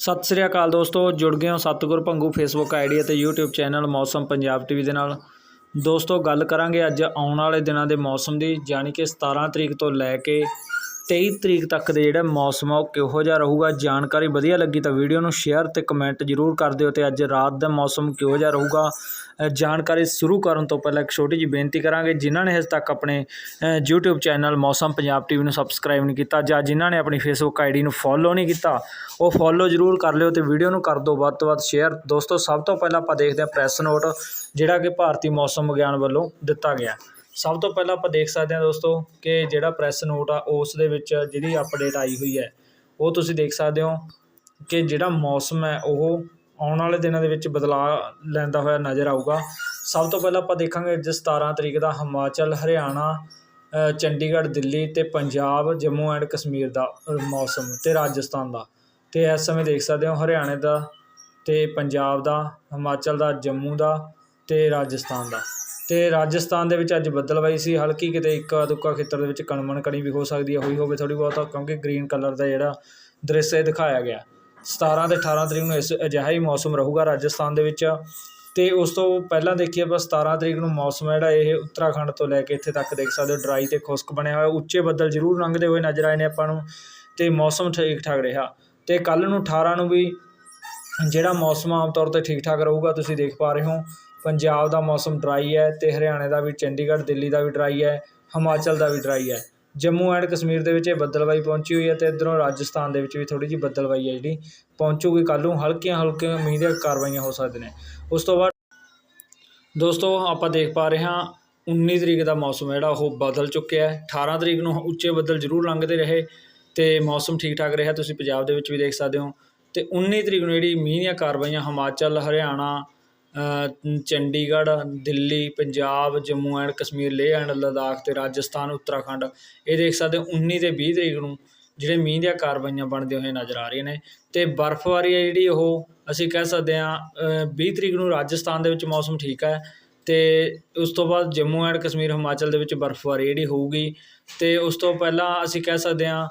ਸਤਿ ਸ੍ਰੀ ਅਕਾਲ ਦੋਸਤੋ, ਜੁੜ ਗਏ ਹੋ ਸਤਿਗੁਰ ਭੰਗੂ ਫੇਸਬੁੱਕ ਆਈਡੀ ਅਤੇ YouTube channel Mausam Punjab TV ਦੇ ਨਾਲ। ਦੋਸਤੋ, ਗੱਲ ਕਰਾਂਗੇ ਅੱਜ ਆਉਣ ਵਾਲੇ ਦਿਨਾਂ ਦੇ ਮੌਸਮ ਦੀ, ਯਾਨੀ ਕਿ 17 ਤਰੀਕ ਤੋਂ ਲੈ ਕੇ 23 ਤਰੀਕ ਤੱਕ ਦੇ ਜਿਹੜਾ ਮੌਸਮ ਆ ਉਹ ਕਿਹੋ ਜਿਹਾ ਰਹੂਗਾ? ਜਾਣਕਾਰੀ ਵਧੀਆ ਲੱਗੀ ਤਾਂ ਵੀਡੀਓ ਨੂੰ ਸ਼ੇਅਰ ਤੇ ਕਮੈਂਟ ਜ਼ਰੂਰ ਕਰ ਦਿਓ ਤੇ ਅੱਜ ਰਾਤ ਦਾ ਮੌਸਮ ਕਿਹੋ ਜਿਹਾ ਰਹੂਗਾ? ਜਾਣਕਾਰੀ ਸ਼ੁਰੂ ਕਰਨ ਤੋਂ ਪਹਿਲਾਂ ਇੱਕ ਛੋਟੀ ਜਿਹੀ ਬੇਨਤੀ ਕਰਾਂਗੇ ਜਿਨ੍ਹਾਂ ਨੇ ਹਜੇ ਤੱਕ ਆਪਣੇ ਅ, YouTube ਚੈਨਲ ਮੌਸਮ ਪੰਜਾਬ ਟੀਵੀ ਨੂੰ ਸਬਸਕ੍ਰਾਈਬ ਨਹੀਂ ਕੀਤਾ ਜਾਂ ਜਿਨ੍ਹਾਂ ਨੇ ਆਪਣੀ Facebook ਆਈਡੀ ਨੂੰ ਫੋਲੋ ਨਹੀਂ ਕੀਤਾ ਉਹ ਫੋਲੋ ਜ਼ਰੂਰ ਕਰ ਲਿਓ ਤੇ ਵੀਡੀਓ ਨੂੰ ਕਰ ਦਿਓ ਵੱਧ ਤੋਂ ਵੱਧ ਸ਼ੇਅਰ ਦੋਸਤੋ ਸਭ ਤੋਂ ਪਹਿਲਾਂ ਆਪਾਂ ਦੇਖਦੇ ਹਾਂ ਪ੍ਰੈਸ ਨੋਟ ਜਿਹੜਾ ਕਿ ਭਾਰਤੀ ਮੌਸਮ ਵਿਗਿਆਨ ਵੱਲੋਂ ਦਿੱਤਾ ਗਿਆ। ਸਭ ਤੋਂ ਪਹਿਲਾਂ ਆਪਾਂ ਦੇਖ ਸਕਦੇ ਹਾਂ ਦੋਸਤੋ ਕਿ ਜਿਹੜਾ ਪ੍ਰੈਸ ਨੋਟ ਆ, ਉਸ ਦੇ ਵਿੱਚ ਜਿਹੜੀ ਅਪਡੇਟ ਆਈ ਹੋਈ ਹੈ, ਉਹ ਤੁਸੀਂ ਦੇਖ ਸਕਦੇ ਹੋ ਕਿ ਜਿਹੜਾ ਮੌਸਮ ਹੈ, ਉਹ ਆਉਣ ਵਾਲੇ ਦਿਨਾਂ ਦੇ ਵਿੱਚ ਬਦਲਾਅ ਲੈਂਦਾ ਹੋਇਆ ਨਜ਼ਰ ਆਊਗਾ। ਸਭ ਤੋਂ ਪਹਿਲਾਂ ਆਪਾਂ ਦੇਖਾਂਗੇ ਅੱਜ 17 ਤਰੀਕ ਦਾ ਹਿਮਾਚਲ, ਹਰਿਆਣਾ ਚੰਡੀਗੜ੍ਹ, ਦਿੱਲੀ ਤੇ ਪੰਜਾਬ, ਜੰਮੂ ਐਂਡ ਕਸ਼ਮੀਰ ਦਾ ਮੌਸਮ ਤੇ ਰਾਜਸਥਾਨ ਦਾ। ਤੇ ਇਸ ਸਮੇਂ ਦੇਖ ਸਕਦੇ ਹੋ ਹਰਿਆਣੇ ਦਾ ਤੇ ਪੰਜਾਬ ਦਾ, ਹਿਮਾਚਲ ਦਾ, ਜੰਮੂ ਦਾ ਤੇ ਰਾਜਸਥਾਨ ਦਾ। ਤੇ ਰਾਜਸਥਾਨ ਦੇ ਵਿੱਚ ਅੱਜ ਬੱਦਲਵਾਈ ਸੀ। ਹਲਕੀ ਕਿਤੇ ਇੱਕ ਦੁੱਕਾ ਖੇਤਰ ਦੇ ਵਿੱਚ ਕਣਮਣ ਕਣੀ ਵੀ ਹੋ ਸਕਦੀ ਹੈ, ਹੋਈ ਹੋਵੇ ਥੋੜੀ ਬਹੁਤ, ਕਿਉਂਕਿ ਗ੍ਰੀਨ ਕਲਰ ਦਾ ਜਿਹੜਾ ਦ੍ਰਿਸ਼ ਇਹ ਦਿਖਾਇਆ ਗਿਆ। 17 ਤੇ 18 ਤਰੀਕ ਨੂੰ ਇਸ ਅਜਿਹਾ ਹੀ ਮੌਸਮ ਰਹੂਗਾ ਰਾਜਸਥਾਨ ਦੇ ਵਿੱਚ। ਤੇ ਉਸ ਤੋਂ ਪਹਿਲਾਂ ਦੇਖੀਏ ਆਪਾਂ 17 ਤਰੀਕ ਨੂੰ ਮੌਸਮ ਹੈ ਜਿਹੜਾ, ਇਹ ਉੱਤਰਾਖੰਡ ਤੋਂ ਲੈ ਕੇ ਇੱਥੇ ਤੱਕ ਦੇਖ ਸਕਦੇ ਹੋ, ਡਰਾਈ ਤੇ ਖੁਸ਼ਕ ਬਣਿਆ ਹੋਇਆ। ਉੱਚੇ ਬੱਦਲ ਜ਼ਰੂਰ ਲੰਘਦੇ ਹੋਏ ਨਜ਼ਰ ਆਏ ਨੇ ਆਪਾਂ ਨੂੰ, ਤੇ ਮੌਸਮ ਠੀਕ ਠਾਕ ਰਿਹਾ। ਤੇ ਕੱਲ ਨੂੰ 18 ਨੂੰ ਵੀ ਜਿਹੜਾ ਮੌਸਮ ਆਮ ਤੌਰ ਤੇ ਠੀਕ ਠਾਕ ਰਹੂਗਾ, ਤੁਸੀਂ ਦੇਖ ਪਾ ਰਹੇ ਹੋ। ਪੰਜਾਬ ਦਾ ਮੌਸਮ ਡਰਾਈ ਹੈ ਅਤੇ ਹਰਿਆਣੇ ਦਾ ਵੀ, ਚੰਡੀਗੜ੍ਹ, ਦਿੱਲੀ ਦਾ ਵੀ ਡਰਾਈ ਹੈ, ਹਿਮਾਚਲ ਦਾ ਵੀ ਡਰਾਈ ਹੈ। ਜੰਮੂ ਐਂਡ ਕਸ਼ਮੀਰ ਦੇ ਵਿੱਚ ਇਹ ਬੱਦਲਵਾਈ ਪਹੁੰਚੀ ਹੋਈ ਹੈ ਅਤੇ ਇੱਧਰੋਂ ਰਾਜਸਥਾਨ ਦੇ ਵਿੱਚ ਵੀ ਥੋੜ੍ਹੀ ਜਿਹੀ ਬੱਦਲਵਾਈ ਹੈ ਜਿਹੜੀ, ਪਹੁੰਚੂਗੀ ਕੱਲ੍ਹ ਨੂੰ, ਹਲਕੀਆਂ ਹਲਕੀਆਂ ਮੀਂਹ ਦੀਆਂ ਕਾਰਵਾਈਆਂ ਹੋ ਸਕਦੀਆਂ ਨੇ। ਉਸ ਤੋਂ ਬਾਅਦ ਦੋਸਤੋ, ਆਪਾਂ ਦੇਖ ਪਾ ਰਹੇ ਹਾਂ 19 ਤਰੀਕ ਦਾ ਮੌਸਮ ਜਿਹੜਾ, ਉਹ ਬਦਲ ਚੁੱਕਿਆ ਹੈ। 18 ਤਰੀਕ ਨੂੰ ਉੱਚੇ ਬੱਦਲ ਜ਼ਰੂਰ ਲੰਘਦੇ ਰਹੇ ਤੇ ਮੌਸਮ ਠੀਕ ਠਾਕ ਰਿਹਾ। ਤੁਸੀਂ ਪੰਜਾਬ ਦੇ ਵਿੱਚ ਵੀ ਦੇਖ ਸਕਦੇ ਹੋ ਤੇ 19 ਤਰੀਕ ਨੂੰ ਜਿਹੜੀ ਮੀਂਹ ਦੀਆਂ ਕਾਰਵਾਈਆਂ, ਹਿਮਾਚਲ, ਹਰਿਆਣਾ ਚੰਡੀਗੜ੍ਹ ਦਿੱਲੀ ਪੰਜਾਬ ਜੰਮੂ ਐਂਡ ਕਸ਼ਮੀਰ ਲੇਹ ਐਂਡ ਲਦਾਖ ਅਤੇ ਰਾਜਸਥਾਨ ਉੱਤਰਾਖੰਡ। ਇਹ ਦੇਖ ਸਕਦੇ ਹੋ 19 ਤੇ 20 ਤਰੀਕ ਨੂੰ ਜਿਹੜੇ ਮੀਂਹ ਦੀਆਂ ਕਾਰਵਾਈਆਂ ਬਣਦੇ ਹੋਏ ਨਜ਼ਰ ਆ ਰਹੀਆਂ ਨੇ। ਅਤੇ ਬਰਫ਼ਬਾਰੀ ਹੈ ਜਿਹੜੀ ਉਹ ਅਸੀਂ ਕਹਿ ਸਕਦੇ ਹਾਂ ਵੀਹ ਤਰੀਕ ਨੂੰ ਰਾਜਸਥਾਨ ਦੇ ਵਿੱਚ ਮੌਸਮ ਠੀਕ ਹੈ ਅਤੇ ਉਸ ਤੋਂ ਬਾਅਦ ਜੰਮੂ ਐਂਡ ਕਸ਼ਮੀਰ ਹਿਮਾਚਲ ਦੇ ਵਿੱਚ ਬਰਫ਼ਬਾਰੀ ਜਿਹੜੀ ਹੋਊਗੀ ਅਤੇ ਉਸ ਤੋਂ ਪਹਿਲਾਂ ਅਸੀਂ ਕਹਿ ਸਕਦੇ ਹਾਂ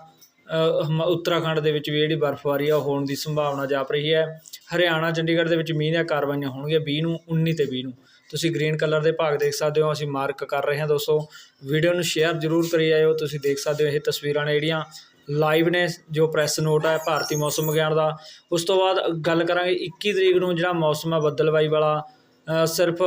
ਅ, ਉੱਤਰਾਖੰਡ ਦੇ ਵਿੱਚ ਵੀ ਜਿਹੜੀ ਬਰਫ਼ਬਾਰੀ ਆ ਉਹ ਹੋਣ ਦੀ ਸੰਭਾਵਨਾ ਜਾਪ ਰਹੀ ਹੈ। ਹਰਿਆਣਾ, ਚੰਡੀਗੜ੍ਹ ਦੇ ਵਿੱਚ ਮੀਂਹ ਦੀਆਂ ਕਾਰਵਾਈਆਂ ਹੋਣਗੀਆਂ 20 ਨੂੰ 19 ਤੇ 20 ਨੂੰ। ਤੁਸੀਂ ਗ੍ਰੀਨ ਕਲਰ ਦੇ ਭਾਗ ਦੇਖ ਸਕਦੇ ਹੋ, ਅਸੀਂ ਮਾਰਕ ਕਰ ਰਹੇ ਹਾਂ ਦੋਸਤੋ। ਵੀਡੀਓ ਨੂੰ ਸ਼ੇਅਰ ਜ਼ਰੂਰ ਕਰੀ ਜਾਇਓ, ਤੁਸੀਂ ਦੇਖ ਸਕਦੇ ਹੋ ਇਹ ਤਸਵੀਰਾਂ ਨੇ ਜਿਹੜੀਆਂ ਲਾਈਵ ਨੇ, ਜੋ ਪ੍ਰੈਸ ਨੋਟ ਹੈ ਭਾਰਤੀ ਮੌਸਮ ਵਿਗਿਆਨ ਦਾ। ਉਸ ਤੋਂ ਬਾਅਦ ਗੱਲ ਕਰਾਂਗੇ 21 ਤਰੀਕ ਨੂੰ ਜਿਹੜਾ ਮੌਸਮ ਹੈ ਬੱਦਲਵਾਈ ਵਾਲਾ। ਸਿਰਫ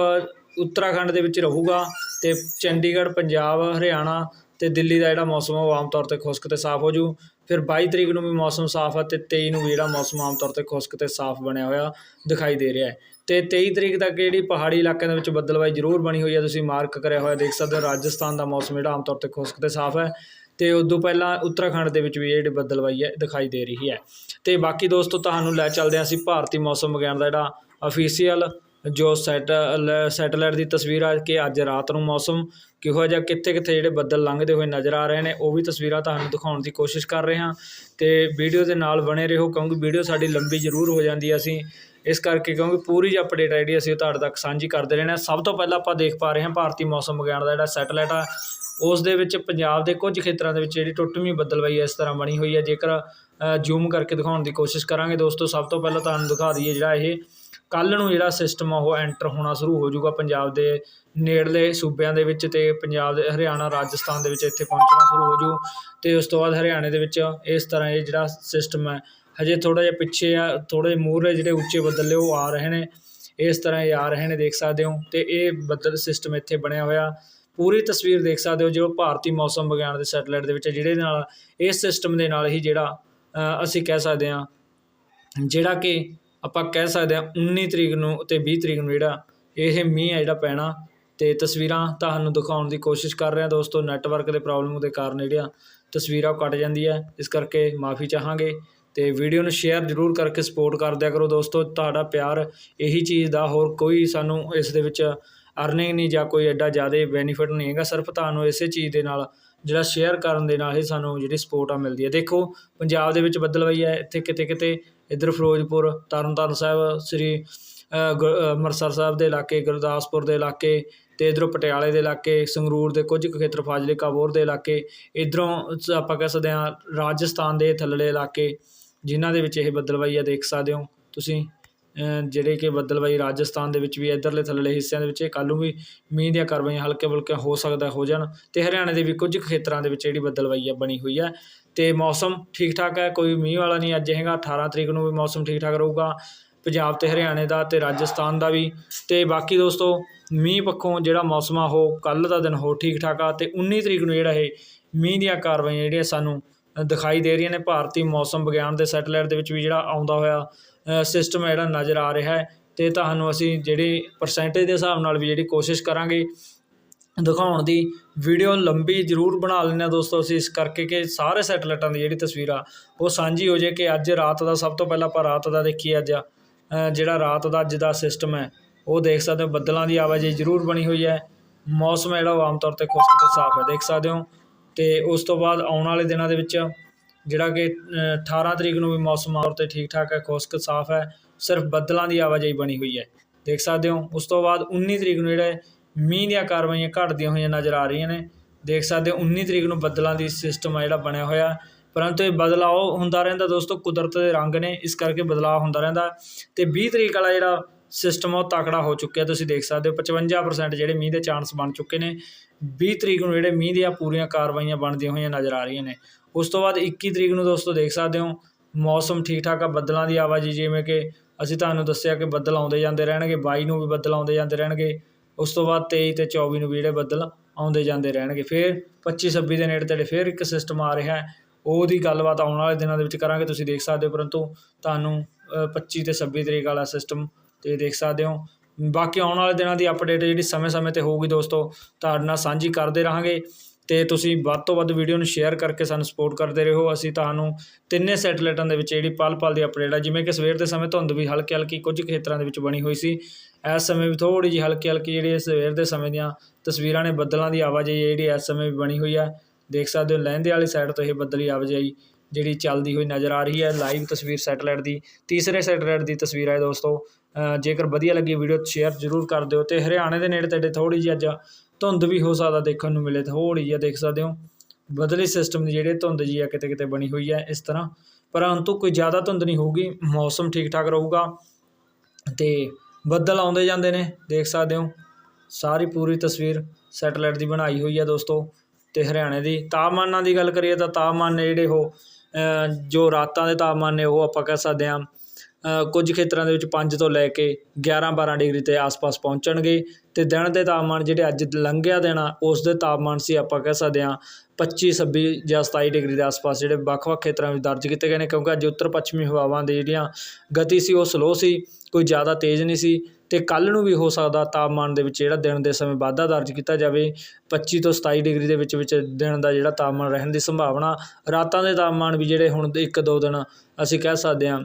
ਉੱਤਰਾਖੰਡ ਦੇ ਵਿੱਚ ਰਹੂਗਾ ਤੇ ਚੰਡੀਗੜ੍ਹ, ਪੰਜਾਬ, ਹਰਿਆਣਾ ਤੇ ਦਿੱਲੀ ਦਾ ਜਿਹੜਾ ਮੌਸਮ ਹੈ ਉਹ ਆਮ ਤੌਰ ਤੇ ਖੁਸ਼ਕ ਤੇ ਸਾਫ਼ ਹੋ ਜੂ। ਫਿਰ 22 ਤਰੀਕ ਨੂੰ ਵੀ ਮੌਸਮ ਸਾਫ਼ ਹੈ ਤੇ 23 ਨੂੰ ਵੀ ਜਿਹੜਾ ਮੌਸਮ ਆਮ ਤੌਰ ਤੇ ਖੁਸ਼ਕ ਤੇ ਸਾਫ਼ ਬਣਿਆ ਹੋਇਆ ਦਿਖਾਈ ਦੇ ਰਿਹਾ ਹੈ। ਤੇ 23 ਤਰੀਕ ਤੱਕ ਜਿਹੜੀ ਪਹਾੜੀ ਇਲਾਕਿਆਂ ਦੇ ਵਿੱਚ ਬੱਦਲਵਾਈ ਜ਼ਰੂਰ ਬਣੀ ਹੋਈ ਹੈ। ਤੁਸੀਂ ਮਾਰਕ ਕਰਿਆ ਹੋਇਆ ਦੇਖ ਸਕਦੇ ਹੋ, ਰਾਜਸਥਾਨ ਦਾ ਮੌਸਮ ਜਿਹੜਾ ਆਮ ਤੌਰ ਤੇ ਖੁਸ਼ਕ ਤੇ ਸਾਫ਼ ਹੈ ਤੇ ਉਦੋਂ ਪਹਿਲਾਂ ਉੱਤਰਾਖੰਡ ਦੇ ਵਿੱਚ ਵੀ ਜਿਹੜੀ ਬੱਦਲਵਾਈ ਹੈ ਦਿਖਾਈ ਦੇ ਰਹੀ ਹੈ। ਤੇ ਬਾਕੀ ਦੋਸਤੋ, ਤੁਹਾਨੂੰ ਲੈ ਚੱਲਦੇ ਹਾਂ ਅਸੀਂ ਭਾਰਤੀ ਮੌਸਮ ਵਿਗਿਆਨ ਦਾ ਜਿਹੜਾ ਅਫੀਸ਼ੀਅਲ ਜੋ ਸੈਟ ਸੈਟੇਲਾਈਟ ਦੀ ਤਸਵੀਰ ਆ ਕਿ ਅੱਜ ਰਾਤ ਨੂੰ ਮੌਸਮ ਕਿਹੋ ਜਿਹਾ ਕਿੱਥੇ ਕਿੱਥੇ ਜਿਹੜੇ ਬੱਦਲ ਲੰਘਦੇ ਹੋਏ ਨਜ਼ਰ ਆ ਰਹੇ ਨੇ, ਉਹ ਵੀ ਤਸਵੀਰਾਂ ਤੁਹਾਨੂੰ ਦਿਖਾਉਣ ਦੀ ਕੋਸ਼ਿਸ਼ ਕਰ ਰਹੇ ਹਾਂ। ਤੇ ਵੀਡੀਓ ਦੇ ਨਾਲ ਬਣੇ ਰਹੋ, ਕਿਉਂਕਿ ਵੀਡੀਓ ਸਾਡੀ ਲੰਬੀ ਜ਼ਰੂਰ ਹੋ ਜਾਂਦੀ ਹੈ ਅਸੀਂ। ਇਸ ਕਰਕੇ ਕਿਉਂਕਿ ਪੂਰੀ ਜਿਹੀ ਅਪਡੇਟ ਜਿਹੜੀ ਅਸੀਂ ਉਹ ਤੁਹਾਡੇ ਤੱਕ ਸਾਂਝੀ ਕਰਦੇ ਰਹਿਣਾ ਸਭ ਤੋਂ ਪਹਿਲਾਂ ਆਪਾਂ ਦੇਖ ਪਾ ਰਹੇ ਹਾਂ ਭਾਰਤੀ ਮੌਸਮ ਵਿਗਿਆਨ ਦਾ ਜਿਹੜਾ ਸੈਟੇਲਾਈਟ ਆ, ਉਸ ਦੇ ਵਿੱਚ ਪੰਜਾਬ ਦੇ ਕੁਝ ਖੇਤਰਾਂ ਦੇ ਵਿੱਚ ਜਿਹੜੀ ਟੁੱਟਵੀਂ ਬੱਦਲਵਾਈ ਇਸ ਤਰ੍ਹਾਂ ਬਣੀ ਹੋਈ ਹੈ। ਜੇਕਰ ਜ਼ੂਮ ਕਰਕੇ ਦਿਖਾਉਣ ਦੀ ਕੋਸ਼ਿਸ਼ ਕਰਾਂਗੇ, ਦੋਸਤੋ, ਸਭ ਤੋਂ ਪਹਿਲਾਂ ਤੁਹਾਨੂੰ ਦਿਖਾ ਦਈਏ ਜਿਹੜਾ ਇਹ ਕੱਲ ਨੂੰ ਜਿਹੜਾ ਸਿਸਟਮ ਆ, ਉਹ ਐਂਟਰ ਹੋਣਾ ਸ਼ੁਰੂ ਹੋ ਜਾਊਗਾ ਪੰਜਾਬ ਦੇ ਨੇੜਲੇ ਸੂਬਿਆਂ ਦੇ ਵਿੱਚ ਤੇ ਪੰਜਾਬ ਦੇ ਹਰਿਆਣਾ, ਰਾਜਸਥਾਨ ਦੇ ਵਿੱਚ ਇੱਥੇ ਪਹੁੰਚਣਾ ਸ਼ੁਰੂ ਹੋ ਜੂ ਤੇ ਉਸ ਤੋਂ ਬਾਅਦ ਹਰਿਆਣੇ ਦੇ ਵਿੱਚ ਇਸ ਤਰ੍ਹਾਂ ਇਹ ਜਿਹੜਾ ਸਿਸਟਮ ਹੈ ਹਜੇ ਥੋੜਾ ਜਿਹਾ ਪਿੱਛੇ ਆ ਥੋੜੇ ਮੂਹਰੇ ਜਿਹੜੇ ਉੱਚੇ ਬੱਦਲ ਨੇ ਉਹ ਆ ਰਹੇ ਨੇ, ਇਸ ਤਰ੍ਹਾਂ ਇਹ ਆ ਰਹੇ ਨੇ ਦੇਖ ਸਕਦੇ ਹੋ। ਤੇ ਇਹ ਬੱਦਲ ਸਿਸਟਮ ਇੱਥੇ ਬਣਿਆ ਹੋਇਆ। ਪੂਰੀ ਤਸਵੀਰ ਦੇਖ ਸਕਦੇ ਹੋ, ਜੋ ਭਾਰਤੀ ਮੌਸਮ ਵਿਗਿਆਨ ਦੇ ਸੈਟੇਲਾਈਟ ਦੇ ਵਿੱਚ, ਜਿਹੜੇ ਨਾਲ ਇਸ ਸਿਸਟਮ ਦੇ ਨਾਲ ਹੀ ਜਿਹੜਾ ਅਸੀਂ ਕਹਿ ਸਕਦੇ ਹਾਂ, ਜਿਹੜਾ ਕਿ ਆਪਾਂ ਕਹਿ ਸਕਦੇ ਹਾਂ 19 ਤਰੀਕ ਨੂੰ ਅਤੇ 20 ਤਰੀਕ ਨੂੰ ਜਿਹੜਾ ਇਹ ਮੀਂਹ ਹੈ ਜਿਹੜਾ ਪੈਣਾ ਅਤੇ ਤਸਵੀਰਾਂ ਤੁਹਾਨੂੰ ਦਿਖਾਉਣ ਦੀ ਕੋਸ਼ਿਸ਼ ਕਰ ਰਿਹਾ ਦੋਸਤੋ ਨੈੱਟਵਰਕ ਦੇ ਪ੍ਰੋਬਲਮ ਦੇ ਕਾਰਨ ਜਿਹੜੀਆਂ ਤਸਵੀਰਾਂ ਉਹ ਕੱਟ ਜਾਂਦੀ ਹੈ। ਇਸ ਕਰਕੇ ਮਾਫੀ ਚਾਹਾਂਗੇ ਅਤੇ ਵੀਡੀਓ ਨੂੰ ਸ਼ੇਅਰ ਜ਼ਰੂਰ ਕਰਕੇ ਸਪੋਰਟ ਕਰ ਦਿਆ ਕਰੋ ਦੋਸਤੋ। ਤੁਹਾਡਾ ਪਿਆਰ ਇਹੀ ਚੀਜ਼ ਦਾ ਹੋਰ ਕੋਈ ਸਾਨੂੰ ਇਸ ਦੇ ਵਿੱਚ ਅਰਨਿੰਗ ਨਹੀਂ ਜਾਂ ਕੋਈ ਐਡਾ ਜ਼ਿਆਦਾ ਬੈਨੀਫਿਟ ਨਹੀਂ ਹੈਗਾ। ਸਿਰਫ ਤੁਹਾਨੂੰ ਇਸੇ ਚੀਜ਼ ਦੇ ਨਾਲ ਜਿਹੜਾ ਸ਼ੇਅਰ ਕਰਨ ਦੇ ਨਾਲ ਹੀ ਸਾਨੂੰ ਜਿਹੜੀ ਸਪੋਰਟ ਆ ਮਿਲਦੀ ਹੈ। ਦੇਖੋ, ਪੰਜਾਬ ਦੇ ਵਿੱਚ ਬੱਦਲਵਾਈ ਹੈ। ਇੱਥੇ ਕਿਤੇ ਕਿਤੇ ਇੱਧਰ ਫਿਰੋਜ਼ਪੁਰ ਤਰਨਤਾਰਨ ਸਾਹਿਬ ਸ੍ਰੀ ਅ, ਅੰਮ੍ਰਿਤਸਰ ਸਾਹਿਬ ਦੇ ਇਲਾਕੇ ਗੁਰਦਾਸਪੁਰ ਦੇ ਇਲਾਕੇ ਤੇ ਇਧਰੋਂ ਪਟਿਆਲੇ ਦੇ ਇਲਾਕੇ ਸੰਗਰੂਰ ਦੇ ਕੁਝ ਕੁ ਖੇਤਰ ਫਾਜ਼ਿਲਕਾ ਬੋਰ ਦੇ ਇਲਾਕੇ ਇਧਰੋਂ ਆਪਾਂ ਕਹਿ ਸਕਦੇ ਹਾਂ ਰਾਜਸਥਾਨ ਦੇ ਥੱਲੜੇ ਇਲਾਕੇ ਜਿਨ੍ਹਾਂ ਦੇ ਵਿੱਚ ਇਹ ਬੱਦਲਵਾਈ ਆ ਦੇਖ ਸਕਦੇ ਹੋ ਤੁਸੀਂ। ਜਿਹੜੇ ਕਿ ਬੱਦਲਵਾਈ ਰਾਜਸਥਾਨ ਦੇ ਵਿੱਚ ਵੀ ਇੱਧਰਲੇ ਥੱਲੜੇ ਹਿੱਸਿਆਂ ਦੇ ਵਿੱਚ ਕੱਲ੍ਹ ਨੂੰ ਵੀ ਮੀਂਹ ਦੀਆਂ ਕਾਰਵਾਈਆਂ ਹਲਕੇ ਫੁਲਕੇ ਹੋ ਸਕਦਾ ਹੋ ਜਾਣ ਅਤੇ ਹਰਿਆਣੇ ਦੇ ਵੀ ਕੁਝ ਖੇਤਰਾਂ ਦੇ ਵਿੱਚ ਜਿਹੜੀ ਬੱਦਲਵਾਈ ਆ ਬਣੀ ਹੋਈ ਹੈ ਅਤੇ ਮੌਸਮ ਠੀਕ ਠਾਕ ਹੈ, ਕੋਈ ਮੀਂਹ ਵਾਲਾ ਨਹੀਂ ਅੱਜ ਹੈਗਾ 18 ਤਰੀਕ ਨੂੰ ਵੀ ਮੌਸਮ ਠੀਕ ਠਾਕ ਰਹੂਗਾ, ਪੰਜਾਬ ਅਤੇ ਹਰਿਆਣੇ ਦਾ ਅਤੇ ਰਾਜਸਥਾਨ ਦਾ ਵੀ ਅਤੇ ਬਾਕੀ ਦੋਸਤੋ ਮੀਂਹ ਪੱਖੋਂ ਜਿਹੜਾ ਮੌਸਮ ਆ ਉਹ ਕੱਲ੍ਹ ਦਾ ਦਿਨ ਹੋ ਠੀਕ ਠਾਕ ਆ ਅਤੇ ਉੱਨੀ ਤਰੀਕ ਨੂੰ ਜਿਹੜਾ ਇਹ ਮੀਂਹ ਦੀਆਂ ਕਾਰਵਾਈਆਂ ਜਿਹੜੀਆਂ ਸਾਨੂੰ ਦਿਖਾਈ ਦੇ ਰਹੀਆਂ ਨੇ, ਭਾਰਤੀ ਮੌਸਮ ਵਿਗਿਆਨ ਦੇ ਸੈਟੇਲਾਈਟ ਦੇ ਵਿੱਚ ਵੀ ਜਿਹੜਾ ਆਉਂਦਾ ਹੋਇਆ ਸਿਸਟਮ ਜਿਹੜਾ ਨਜ਼ਰ ਆ ਰਿਹਾ ਹੈ ਤੇ ਤੁਹਾਨੂੰ ਅਸੀਂ ਜਿਹੜੀ ਪਰਸੈਂਟੇਜ ਦੇ ਹਿਸਾਬ ਨਾਲ ਵੀ ਜਿਹੜੀ ਕੋਸ਼ਿਸ਼ ਕਰਾਂਗੇ ਦਿਖਾਉਣ ਦੀ ਵੀਡੀਓ ਲੰਬੀ ਜ਼ਰੂਰ ਬਣਾ ਲੈਂਦੇ ਹਾਂ ਦੋਸਤੋ ਅਸੀਂ, ਇਸ ਕਰਕੇ ਕਿ ਸਾਰੇ ਸੈਟੇਲਾਈਟਾਂ ਦੀ ਜਿਹੜੀ ਤਸਵੀਰ ਆ, ਉਹ ਸਾਂਝੀ ਹੋ ਜੇ ਕਿ ਅੱਜ ਰਾਤ ਦਾ ਸਭ ਤੋਂ ਪਹਿਲਾਂ ਆਪਾਂ ਰਾਤ ਦਾ ਦੇਖੀਏ ਅੱਜ ਜਿਹੜਾ ਰਾਤ ਦਾ ਅੱਜ ਦਾ ਸਿਸਟਮ ਹੈ, ਉਹ ਦੇਖ ਸਕਦੇ ਹੋ, ਬੱਦਲਾਂ ਦੀ ਆਵਾਜਾਈ ਜ਼ਰੂਰ ਬਣੀ ਹੋਈ ਹੈ, ਮੌਸਮ ਹੈ ਜਿਹੜਾ ਉਹ ਆਮ ਤੌਰ ਤੇ ਖੁਸ਼ਕ ਤੇ ਸਾਫ਼ ਹੈ, ਦੇਖ ਸਕਦੇ ਹੋ, ਤੇ ਉਸ ਤੋਂ ਬਾਅਦ ਆਉਣ ਵਾਲੇ ਦਿਨਾਂ ਦੇ ਵਿੱਚ ਜਿਹੜਾ ਕਿ ਅ, 18 ਤਰੀਕ ਨੂੰ ਵੀ ਮੌਸਮ ਆਮ ਤੇ ਠੀਕ ਠਾਕ ਹੈ ਖੁਸ਼ਕ ਸਾਫ਼ ਹੈ ਸਿਰਫ ਬੱਦਲਾਂ ਦੀ ਆਵਾਜਾਈ ਬਣੀ ਹੋਈ ਹੈ। ਦੇਖ ਸਕਦੇ ਹੋ ਉਸ ਤੋਂ ਬਾਅਦ 19 ਤਰੀਕ ਨੂੰ ਜਿਹੜਾ ਮੀਂਹ ਦੀਆਂ ਕਾਰਵਾਈਆਂ ਘਟਦੀਆਂ ਹੋਈਆਂ ਨਜ਼ਰ ਆ ਰਹੀਆਂ ਨੇ। ਦੇਖ ਸਕਦੇ ਹੋ 19 ਤਰੀਕ ਨੂੰ ਬੱਦਲਾਂ ਦੀ ਸਿਸਟਮ ਆ ਜਿਹੜਾ ਬਣਿਆ ਹੋਇਆ। ਪਰੰਤੂ ਇਹ ਬਦਲਾਅ ਹੁੰਦਾ ਰਹਿੰਦਾ ਦੋਸਤੋ ਕੁਦਰਤ ਦੇ ਰੰਗ ਨੇ ਇਸ ਕਰਕੇ ਬਦਲਾਅ ਹੁੰਦਾ ਰਹਿੰਦਾ। ਤੇ 20 ਤਰੀਕ ਵਾਲਾ ਜਿਹੜਾ ਸਿਸਟਮ ਉਹ ਤਕੜਾ ਹੋ ਚੁੱਕਿਆ ਤੁਸੀਂ ਦੇਖ ਸਕਦੇ ਹੋ 55% ਜਿਹੜੇ ਮੀਂਹ ਦੇ ਚਾਂਸ ਬਣ ਚੁੱਕੇ ਨੇ। 20 ਤਰੀਕ ਨੂੰ ਜਿਹੜੇ ਮੀਂਹ ਦੀਆਂ ਪੂਰੀਆਂ ਕਾਰਵਾਈਆਂ ਬਣਦੀਆਂ ਹੋਈਆਂ ਨਜ਼ਰ ਆ ਰਹੀਆਂ ਨੇ। ਉਸ ਤੋਂ ਬਾਅਦ 21 ਤਰੀਕ ਨੂੰ ਦੋਸਤੋ ਦੇਖ ਸਕਦੇ ਹੋ ਮੌਸਮ ਠੀਕ ਠਾਕ ਆ ਬੱਦਲਾਂ ਦੀ ਆਵਾਜਾਈ ਜਿਵੇਂ ਕਿ ਅਸੀਂ ਤੁਹਾਨੂੰ ਦੱਸਿਆ ਕਿ ਬੱਦਲ ਆਉਂਦੇ ਜਾਂਦੇ ਰਹਿਣਗੇ 22 ਨੂੰ ਵੀ ਬੱਦਲ ਆਉਂਦੇ ਜਾਂਦੇ ਰਹਿਣਗੇ ਉਸ ਤੋਂ ਬਾਅਦ 23 ਤੇ 24 ਨੂੰ ਵੀ ਜਿਹੜੇ ਬੱਦਲ ਆਉਂਦੇ ਜਾਂਦੇ ਰਹਿਣਗੇ। ਫਿਰ 25 26 ਦੇ ਨੇੜੇ ਤੇੜੇ ਫਿਰ ਇੱਕ ਸਿਸਟਮ ਆ ਰਿਹਾ ਹੈ। ਉਹਦੀ ਗੱਲਬਾਤ ਆਉਣ ਵਾਲੇ ਦਿਨਾਂ ਦੇ ਵਿੱਚ ਕਰਾਂਗੇ ਤੁਸੀਂ ਦੇਖ ਸਕਦੇ ਹੋ ਪਰੰਤੂ ਤੁਹਾਨੂੰ ਅ, 25 ਤੇ 26 ਤਰੀਕ ਵਾਲਾ ਸਿਸਟਮ ਤੇ ਦੇਖ ਸਕਦੇ ਹੋ। ਬਾਕੀ ਆਉਣ ਵਾਲੇ ਦਿਨਾਂ ਦੀ ਅਪਡੇਟ ਜਿਹੜੀ ਸਮੇਂ-ਸਮੇਂ ਤੇ ਹੋਊਗੀ ਦੋਸਤੋ, ਤੁਹਾਡੇ ਨਾਲ ਸਾਂਝੀ ਕਰਦੇ ਰਹਾਂਗੇ। ਤੇ ਤੁਸੀਂ ਵੱਧ ਤੋਂ ਵੱਧ ਵੀਡੀਓ ਨੂੰ ਸ਼ੇਅਰ ਕਰਕੇ ਸਾਨੂੰ ਸਪੋਰਟ ਕਰਦੇ ਰਹੋ। ਅਸੀਂ ਤੁਹਾਨੂੰ ਤਿੰਨੇ ਸੈਟੇਲਾਈਟਾਂ ਦੇ ਵਿੱਚ ਜਿਹੜੀ ਪਲ-ਪਲ ਦੀ ਅਪਡੇਟ ਆ, ਜਿਵੇਂ ਕਿ ਸਵੇਰ ਦੇ ਸਮੇਂ ਧੁੰਦ ਵੀ ਹਲਕੀ ਹਲਕੀ ਕੁਝ ਖੇਤਰਾਂ ਦੇ ਵਿੱਚ ਬਣੀ ਹੋਈ ਸੀ। ਇਸ ਸਮੇਂ ਵੀ ਥੋੜੀ ਜਿਹੀ ਹਲਕੀ ਹਲਕੀ ਜਿਹੜੀ ਸਵੇਰ ਦੇ ਸਮੇਂ ਦੀਆਂ ਤਸਵੀਰਾਂ ਨੇ, ਬੱਦਲਾਂ ਦੀ ਆਵਾਜਾਈ ਜਿਹੜੀ ਇਸ ਸਮੇਂ ਵੀ ਬਣੀ ਹੋਈ ਹੈ ਦੇਖ ਸਕਦੇ ਹੋ, ਲਹਿੰਦੇ ਵਾਲੀ ਸਾਈਡ ਤੋਂ ਇਹ ਬੱਦਲੀ ਆਵਾਜਾਈ ਜਿਹੜੀ ਚੱਲਦੀ ਹੋਈ ਨਜ਼ਰ ਆ ਰਹੀ ਹੈ ਲਾਈਵ ਤਸਵੀਰ ਸੈਟੇਲਾਈਟ ਦੀ, ਤੀਸਰੇ ਸੈਟੇਲਾਈਟ ਦੀ ਤਸਵੀਰ ਹੈ ਦੋਸਤੋ। ਜੇਕਰ ਵਧੀਆ ਲੱਗੀ ਵੀਡੀਓ ਸ਼ੇਅਰ ਜ਼ਰੂਰ ਕਰ ਦਿਓ ਤੇ ਹਰਿਆਣੇ ਦੇ ਨੇੜੇ ਤੇੜੇ ਥੋੜੀ ਜਿਹੀ ਅੱਜ ਧੁੰਦ ਵੀ ਹੋ ਸਕਦਾ ਦੇਖਣ ਨੂੰ ਮਿਲੇ ਥੋੜੀ ਜਿਹੀ ਦੇਖ ਸਕਦੇ ਹੋ। ਬਦਲੀ ਸਿਸਟਮ ਦੀ ਜਿਹੜੇ ਧੁੰਦ ਜੀ ਆ, ਕਿਤੇ ਕਿਤੇ ਬਣੀ ਹੋਈ ਹੈ ਇਸ ਤਰ੍ਹਾਂ। ਪਰੰਤੂ ਕੋਈ ਜ਼ਿਆਦਾ ਧੁੰਦ ਨਹੀਂ ਹੋਊਗੀ, ਮੌਸਮ ਠੀਕ ਠਾਕ ਰਹੂਗਾ ਤੇ ਬੱਦਲ ਆਉਂਦੇ ਜਾਂਦੇ ਨੇ, ਦੇਖ ਸਕਦੇ ਹੋ। ਸਾਰੀ ਪੂਰੀ ਤਸਵੀਰ ਸੈਟੇਲਾਈਟ ਦੀ ਬਣਾਈ ਹੋਈ ਹੈ ਦੋਸਤੋ ਤੇ ਹਰਿਆਣੇ ਦੀ ਤਾਪਮਾਨਾਂ ਦੀ ਗੱਲ ਕਰੀਏ ਤਾਂ ਤਾਪਮਾਨ ਨੇ ਜਿਹੜੇ ਉਹ ਜੋ ਰਾਤਾਂ ਦੇ ਤਾਪਮਾਨ ਨੇ ਉਹ ਆਪਾਂ ਕਹਿ ਸਕਦੇ ਹਾਂ ਕੁਝ ਖੇਤਰਾਂ ਦੇ ਵਿੱਚ ਪੰਜ ਤੋਂ ਲੈ ਕੇ 11 12 ਡਿਗਰੀ ਦੇ ਆਸ-ਪਾਸ ਪਹੁੰਚਣਗੇ ਅਤੇ ਦਿਨ ਦੇ ਤਾਪਮਾਨ ਜਿਹੜੇ ਅੱਜ ਲੰਘਿਆ ਦਿਨ ਆ, ਉਸ ਦੇ ਤਾਪਮਾਨ ਸੀ ਆਪਾਂ ਕਹਿ ਸਕਦੇ ਹਾਂ 25 26 ਜਾਂ 27 ਡਿਗਰੀ ਦੇ ਆਸ-ਪਾਸ ਜਿਹੜੇ ਵੱਖ-ਵੱਖ ਖੇਤਰਾਂ ਵਿੱਚ ਦਰਜ ਕੀਤੇ ਗਏ ਨੇ ਕਿਉਂਕਿ ਅੱਜ ਉੱਤਰ ਪੱਛਮੀ ਹਵਾਵਾਂ ਦੀ ਜਿਹੜੀਆਂ ਗਤੀ ਸੀ ਉਹ ਸਲੋ ਸੀ, ਕੋਈ ਜ਼ਿਆਦਾ ਤੇਜ਼ ਨਹੀਂ ਸੀ ਅਤੇ ਕੱਲ੍ਹ ਨੂੰ ਵੀ ਹੋ ਸਕਦਾ ਤਾਪਮਾਨ ਦੇ ਵਿੱਚ ਜਿਹੜਾ ਦਿਨ ਦੇ ਸਮੇਂ ਵਾਧਾ ਦਰਜ ਕੀਤਾ ਜਾਵੇ 25 ਤੋਂ 27 ਡਿਗਰੀ ਦੇ ਵਿੱਚ ਵਿੱਚ ਦਿਨ ਦਾ ਜਿਹੜਾ ਤਾਪਮਾਨ ਰਹਿਣ ਦੀ ਸੰਭਾਵਨਾ, ਰਾਤਾਂ ਦੇ ਤਾਪਮਾਨ ਵੀ ਜਿਹੜੇ ਹੁਣ ਇੱਕ ਦੋ ਦਿਨ ਅਸੀਂ ਕਹਿ ਸਕਦੇ ਹਾਂ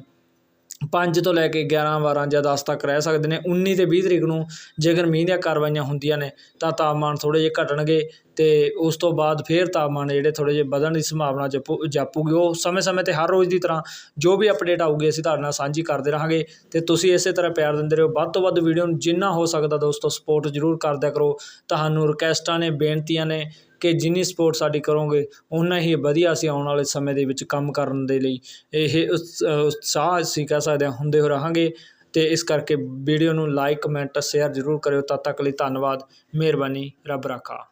ਪੰਜ ਤੋਂ ਲੈ ਕੇ 11 12 ਜਾਂ 10 ਤੱਕ ਰਹਿ ਸਕਦੇ ਨੇ। 19 ਤੇ 20 ਤਰੀਕ ਨੂੰ ਜੇਕਰ ਮੀਂਹ ਦੀਆਂ ਕਾਰਵਾਈਆਂ ਹੁੰਦੀਆਂ ਨੇ, ਤਾਂ ਤਾਪਮਾਨ ਥੋੜ੍ਹੇ ਜਿਹੇ ਘਟਣਗੇ ਤੇ ਉਸ ਤੋਂ ਬਾਅਦ ਫਿਰ ਤਾਪਮਾਨ ਜਿਹੜੇ ਥੋੜ੍ਹੇ ਜਿਹੇ ਵਧਣ ਦੀ ਸੰਭਾਵਨਾ ਜਪੂ, ਜਾਪੂਗੀ। ਉਹ ਸਮੇਂ-ਸਮੇਂ ਤੇ ਹਰ ਰੋਜ਼ ਦੀ ਤਰ੍ਹਾਂ ਜੋ ਵੀ ਅਪਡੇਟ ਆਊਗੀ, ਅਸੀਂ ਤੁਹਾਡੇ ਨਾਲ ਸਾਂਝੀ ਕਰਦੇ ਰਹਾਂਗੇ ਤੇ ਤੁਸੀਂ ਇਸੇ ਤਰ੍ਹਾਂ ਪਿਆਰ ਦਿੰਦੇ ਰਹੋ। ਵੱਧ ਤੋਂ ਵੱਧ ਵੀਡੀਓ ਨੂੰ ਜਿੰਨਾ ਹੋ ਸਕਦਾ ਦੋਸਤੋ ਸਪੋਰਟ ਜ਼ਰੂਰ ਕਰਦਿਆ ਕਰੋ। ਤੁਹਾਨੂੰ ਰਿਕਵੈਸਟਾਂ ਨੇ, ਬੇਨਤੀਆਂ ਨੇ ਕਿ ਜਿੰਨੀ ਸਪੋਰਟ ਸਾਡੀ ਕਰੋਗੇ ਉਨਾ ਹੀ ਵਧੀਆ ਅਸੀਂ ਆਉਣ ਵਾਲੇ ਸਮੇਂ ਦੇ ਵਿੱਚ ਕੰਮ ਕਰਨ ਦੇ ਲਈ ਇਹ ਉਤਸ਼ਾਹ ਅਸੀਂ ਕਹਿ ਸਕਦੇ ਹਾਂ ਹੁੰਦੇ ਹੋ ਰਹਾਂਗੇ। ਅਤੇ ਇਸ ਕਰਕੇ ਵੀਡੀਓ ਨੂੰ ਲਾਈਕ ਕਮੈਂਟ ਸ਼ੇਅਰ ਜ਼ਰੂਰ ਕਰਿਓ। ਤਦ ਤੱਕ ਲਈ ਧੰਨਵਾਦ। ਮਿਹਰਬਾਨੀ। ਰੱਬ ਰਾਖਾ।